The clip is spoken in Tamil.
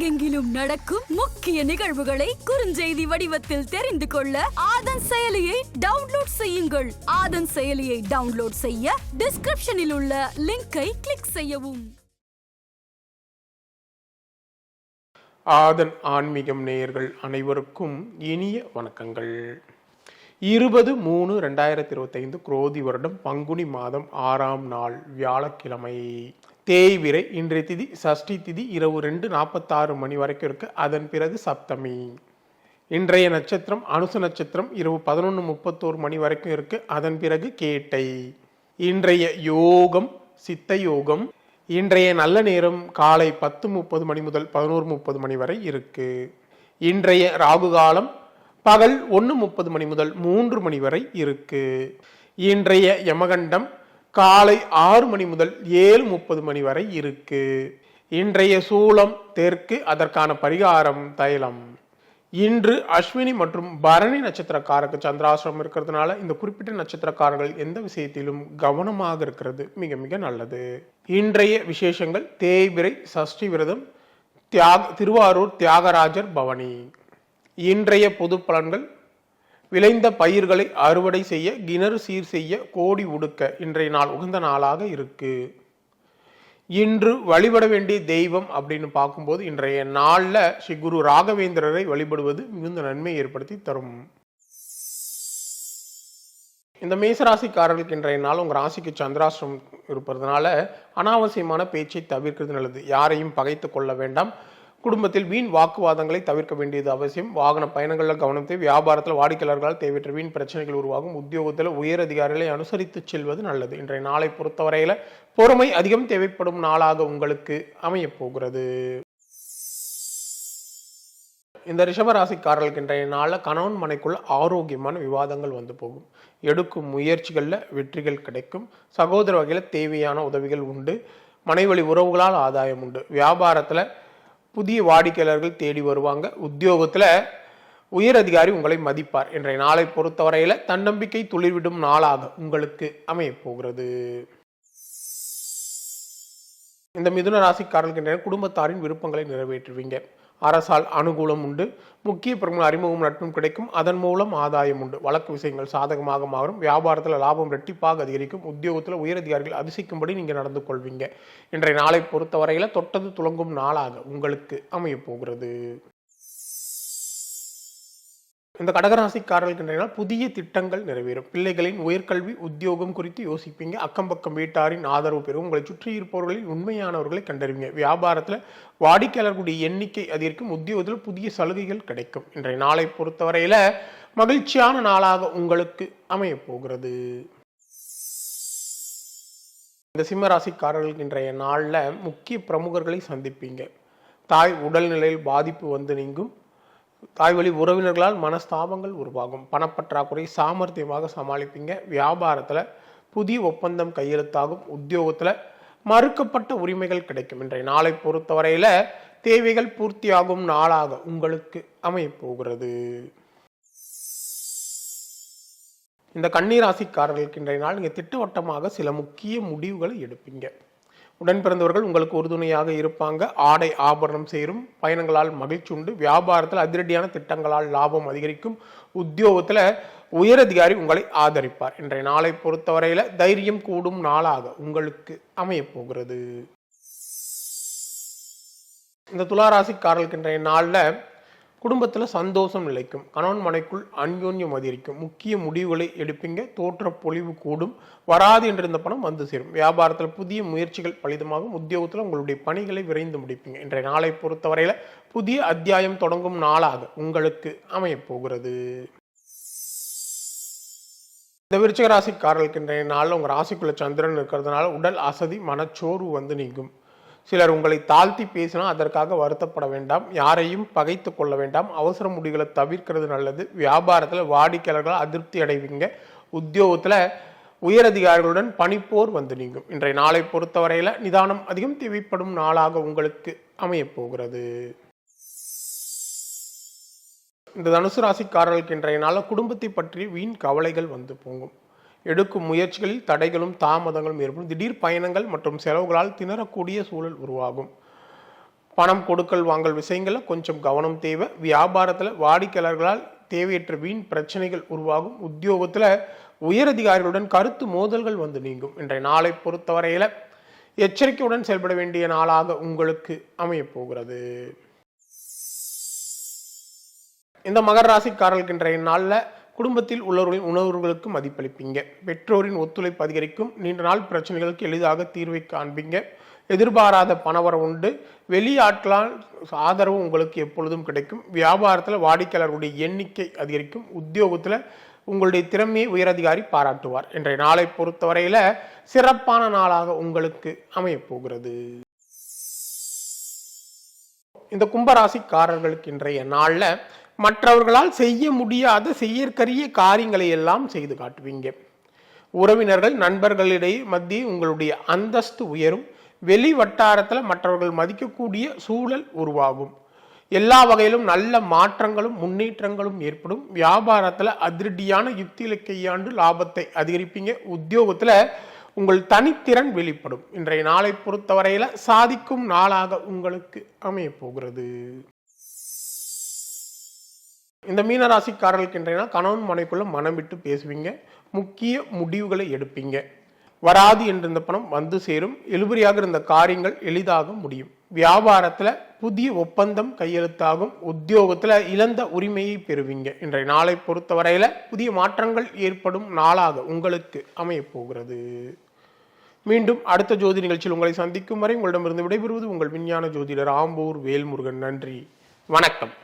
உலகெங்கிலும் நடக்கும் முக்கிய நிகழ்வுகளை குறுஞ்செய்தி வடிவத்தில் தெரிந்து கொள்ள ஆதன் செயலியை டவுன்லோட் செய்யுங்கள். ஆதன் செயலியை டவுன்லோட் செய்ய டிஸ்கிரிப்ஷனில் உள்ள லிங்கை கிளிக் செய்யவும். ஆதன் ஆன்மீகம் நேயர்கள் அனைவருக்கும் இனிய வணக்கங்கள். இருபது மூணு ரெண்டாயிரத்தி இருபத்தைந்து குரோதி வருடம் பங்குனி மாதம் ஆறாம் நாள் வியாழக்கிழமை. தேய்விரை இன்றைய திதி சஷ்டி திதி இரவு ரெண்டு நாற்பத்தாறு மணி வரைக்கும் இருக்குது அதன் பிறகு சப்தமி. இன்றைய நட்சத்திரம் அனுச நட்சத்திரம் இரவு பதினொன்று முப்பத்தோரு மணி வரைக்கும் இருக்கு. அதன் பிறகு கேட்டை. இன்றைய யோகம் சித்த யோகம் இன்றைய நல்ல நேரம் காலை பத்து முப்பது மணி முதல் பதினோரு முப்பது மணி வரை இருக்கு. இன்றைய ராகு காலம் பகல் ஒன்று முப்பது மணி முதல் மூன்று மணி வரை இருக்கு. இன்றைய யமகண்டம் காலை ஆறு மணி முதல் ஏழு முப்பது மணி வரை இருக்கு. இன்றைய சூலம் தெற்கு அதற்கான பரிகாரம் தைலம். இன்று அஸ்வினி மற்றும் பரணி நட்சத்திரக்காரருக்கு சந்திராசிரம் இருக்கிறதுனால இந்த குறிப்பிட்ட நட்சத்திரக்காரர்கள் எந்த விஷயத்திலும் கவனமாக இருக்கிறது மிக மிக நல்லது. இன்றைய விசேஷங்கள் தேய்பிரை சஷ்டி விரதம் தியாக திருவாரூர் தியாகராஜர் பவனி. இன்றைய பொது பலன்கள் விளைந்த பயிர்களை அறுவடை செய்ய கிணறு சீர் செய்ய கோடி உடுக்க இன்றைய நாள் உகந்த நாளாக இருக்கு. இன்று வழிபட வேண்டிய தெய்வம் அப்படின்னு பார்க்கும்போது இன்றைய நாளில் ஸ்ரீ குரு ராகவேந்திரரை வழிபடுவது மிகுந்த நன்மை ஏற்படுத்தி தரும். இந்த மேசராசிக்காரர்களுக்கு இன்றைய நாள் உங்கள் ராசிக்கு சந்திராசிரம் இருப்பதனால அனாவசியமான பேச்சை தவிர்க்கிறது நல்லது. யாரையும் பகைத்து கொள்ள வேண்டாம். குடும்பத்தில் வீண் வாக்குவாதங்களை தவிர்க்க வேண்டியது அவசியம். வாகன பயணங்களில் கவனத்தை வியாபாரத்தில் வாடிக்கையாளர்களால் தேவையற்ற வீண் பிரச்சனைகள் உருவாகும். உத்தியோகத்தில் உயர் அதிகாரிகளை அனுசரித்து செல்வது நல்லது. இன்றைய நாளை பொறுத்தவரையில பொறுமை அதிகம் தேவைப்படும் நாளாக உங்களுக்கு அமையப் போகிறது. இந்த ரிஷபராசிக்காரர்களுக்கு இன்றைய நாளில் கணவன் மனைக்குள்ள ஆரோக்கியமான விவாதங்கள் வந்து போகும். எடுக்கும் முயற்சிகளில் வெற்றிகள் கிடைக்கும். சகோதர வகையில் தேவையான உதவிகள் உண்டு. மனைவழி உறவுகளால் ஆதாயம் உண்டு. வியாபாரத்தில் புதிய வாடிக்கையாளர்கள் தேடி வருவாங்க. உத்தியோகத்தில் உயர் அதிகாரி உங்களை மதிப்பார். இன்றைய நாளை பொறுத்தவரையில் தன்னம்பிக்கை துளிர்விடும் நாளாக உங்களுக்கு அமையப் போகிறது. இந்த மிதுன ராசிக்காரர்களுக்கு குடும்பத்தாரின் விருப்பங்களை நிறைவேற்றுவீங்க. அரசால் அனுகூலம் உண்டு. முக்கிய பிரமுக அறிமுகம் நட்பும் கிடைக்கும். அதன் மூலம் ஆதாயம் உண்டு. வழக்கு விஷயங்கள் சாதகமாக மாறும். வியாபாரத்தில் லாபம் ரெட்டிப்பாக அதிகரிக்கும். உத்தியோகத்தில் உயரதிகாரிகள் அதிசயிக்கும்படி நீங்கள் நடந்து கொள்வீங்க. இன்றைய நாளை பொறுத்தவரையில் தொட்டது துளங்கும் நாளாக உங்களுக்கு அமையப் போகிறது. இந்த கடகராசிக்காரர்களுக்கு இன்றைய நாள் புதிய திட்டங்கள் நிறைவேறும். பிள்ளைகளின் உயர்கல்வி உத்தியோகம் குறித்து யோசிப்பீங்க. அக்கம் பக்கம் வீட்டாரின் ஆதரவு பெறும். உங்களை சுற்றி இருப்பவர்களில் உண்மையானவர்களை கண்டறிவீங்க. வியாபாரத்தில் வாடிக்கையாளர்களுடைய எண்ணிக்கை அதிகரிக்கும். உத்தியோகத்தில் புதிய சலுகைகள் கிடைக்கும். இன்றைய நாளை பொறுத்தவரையில மகிழ்ச்சியான நாளாக உங்களுக்கு அமையப் போகிறது. இந்த சிம்மராசிக்காரர்களுக்கு இன்றைய நாளில் முக்கிய பிரமுகர்களை சந்திப்பீங்க. தாய் உடல்நிலையில் பாதிப்பு வந்து நீங்கும். தாய் வழி உறவினர்களால் மனஸ்தாபங்கள் உருவாகும். பணப்பற்றாக்குறை சாமர்த்தியமாக சமாளிப்பீங்க. வியாபாரத்தில் புதிய ஒப்பந்தம் கையெழுத்தாகும். உத்தியோகத்தில் மறுக்கப்பட்ட உரிமைகள் கிடைக்கும். இன்றைய நாளை பொறுத்தவரையில் தேவைகள் பூர்த்தியாகும் நாளாக உங்களுக்கு அமையப்போகிறது இந்த கண்ணீராசிக்காரர்களுக்கு இன்றைய நாள் நீங்கள் திட்டவட்டமாக சில முக்கிய முடிவுகளை எடுப்பீங்க. உடன் பிறந்தவர்கள் உங்களுக்கு உறுதுணையாக இருப்பாங்க. ஆடை ஆபரணம் சேரும். பயணங்களால் மகிழ்ச்சி உண்டு. வியாபாரத்தில் அதிரடியான திட்டங்களால் லாபம் அதிகரிக்கும். உத்தியோகத்தில் உயரதிகாரி உங்களை ஆதரிப்பார். இன்றைய நாளை பொறுத்தவரையில் தைரியம் கூடும் நாளாக உங்களுக்கு அமையப் போகிறது. இந்த துளாராசிக்காரர்களுக்கு இன்றைய நாளில் குடும்பத்தில் சந்தோஷம் நிலைக்கும். கணவன் மனைக்குள் அன்யோன்யம் அதிகரிக்கும். முக்கிய முடிவுகளை எடுப்பீங்க. தோற்ற பொழிவு கூடும். வராது என்றிருந்த பணம் வந்து சேரும். வியாபாரத்தில் புதிய முயற்சிகள் பலிதமாகும். உத்தியோகத்தில் உங்களுடைய பணிகளை விரைந்து முடிப்பீங்க. இன்றைய நாளை பொறுத்தவரையில் புதிய அத்தியாயம் தொடங்கும் நாளாக உங்களுக்கு அமையப்போகிறது. இந்த விருச்சிக ராசிக்காரர்களுக்கு இன்றைய நாளில் உங்கள் ராசிக்குள்ள சந்திரன் இருக்கிறதுனால உடல் அசதி மனச்சோர்வு வந்து நீங்கும். சிலர் உங்களை தாழ்த்தி பேசினால் அதற்காக வருத்தப்பட வேண்டாம் யாரையும் பகைத்து கொள்ள வேண்டாம். அவசர முடிவுகளை தவிர்க்கிறது நல்லது. வியாபாரத்தில் வாடிக்கையாளர்கள் அதிருப்தி அடைவீங்க. உத்தியோகத்தில் உயரதிகாரிகளுடன் பணிப்போர் வந்து நீங்கும். இன்றைய நாளை பொறுத்தவரையில் நிதானம் அதிகம் தேவைப்படும் நாளாக உங்களுக்கு அமையப்போகிறது இந்த தனுசு ராசிக்காரர்களுக்கு இன்றைய நாளில் குடும்பத்தை பற்றி வீண் கவலைகள் வந்து போங்கும் எடுக்கும் முயற்சிகளில் தடைகளும் தாமதங்களும் ஏற்படும். திடீர் பயணங்கள் மற்றும் செலவுகளால் திணறக்கூடிய சூழல் உருவாகும். பணம் கொடுக்கல் வாங்கல் விஷயங்களில் கொஞ்சம் கவனம் தேவை. வியாபாரத்தில் வாடிக்கையாளர்களால் தேவையற்ற வீண் பிரச்சனைகள் உருவாகும். உத்தியோகத்தில் உயரதிகாரிகளுடன் கருத்து மோதல்கள் வந்து நீங்கும். இன்றைய நாளை பொறுத்தவரையில் எச்சரிக்கையுடன் செயல்பட வேண்டிய நாளாக உங்களுக்கு அமையப்போகிறது இந்த மகர ராசிக்காரர்களுக்கு இன்றைய நாளில் குடும்பத்தில் உள்ளவர்களின் உணர்வுகளுக்கு மதிப்பளிப்பீங்க. பெற்றோரின் ஒத்துழைப்பு அதிகரிக்கும். நீண்ட நாள் பிரச்சனைகளுக்கு எளிதாக தீர்வை காண்பீங்க. எதிர்பாராத பணவரம் உண்டு. வெளியாட்களால் ஆதரவு உங்களுக்கு எப்பொழுதும் கிடைக்கும். வியாபாரத்தில் வாடிக்கையாளர்களுடைய எண்ணிக்கை அதிகரிக்கும். உத்தியோகத்தில் உங்களுடைய திறமையை உயரதிகாரி பாராட்டுவார். இன்றைய நாளை பொறுத்தவரையில் சிறப்பான நாளாக உங்களுக்கு அமையப்போகிறது இந்த கும்பராசிக்காரர்களுக்கு இன்றைய நாளில் மற்றவர்களால் செய்ய முடியாத செய்யற்கரிய காரியங்களை எல்லாம் செய்து காட்டுவீங்க. உறவினர்கள் நண்பர்களிடையே மத்திய உங்களுடைய அந்தஸ்து உயரும். வெளி வட்டாரத்தில் மற்றவர்கள் மதிக்கக்கூடிய சூழல் உருவாகும். எல்லா வகையிலும் நல்ல மாற்றங்களும் முன்னேற்றங்களும் ஏற்படும். வியாபாரத்தில் அதிரடியான யுக்திகளை கையாண்டு லாபத்தை அதிகரிப்பீங்க. உத்தியோகத்தில் உங்கள் தனித்திறன் வெளிப்படும். இன்றைய நாளை பொறுத்தவரையில் சாதிக்கும் நாளாக உங்களுக்கு அமையப்போகிறது இந்த மீனராசிக்காரர்களுக்கு இன்றைய கணவன் மனைக்குள்ள மனம் விட்டு பேசுவீங்க முக்கிய முடிவுகளை எடுப்பீங்க. வராது என்றிருந்த பணம் வந்து சேரும். இழுபறியாக இருந்த காரியங்கள் எளிதாக முடியும். வியாபாரத்தில் புதிய ஒப்பந்தம் கையெழுத்தாகும். உத்தியோகத்தில் இழந்த உரிமையை பெறுவீங்க. இன்றைய நாளை பொறுத்தவரையில் புதிய மாற்றங்கள் ஏற்படும் நாளாக உங்களுக்கு அமையப்போகிறது மீண்டும் அடுத்த ஜோதி நிகழ்ச்சியில் உங்களை சந்திக்கும் வரை உங்களிடமிருந்து விடைபெறுவது உங்கள் விஞ்ஞான ஜோதிடர் ஆம்பூர் வேல்முருகன். நன்றி. வணக்கம்.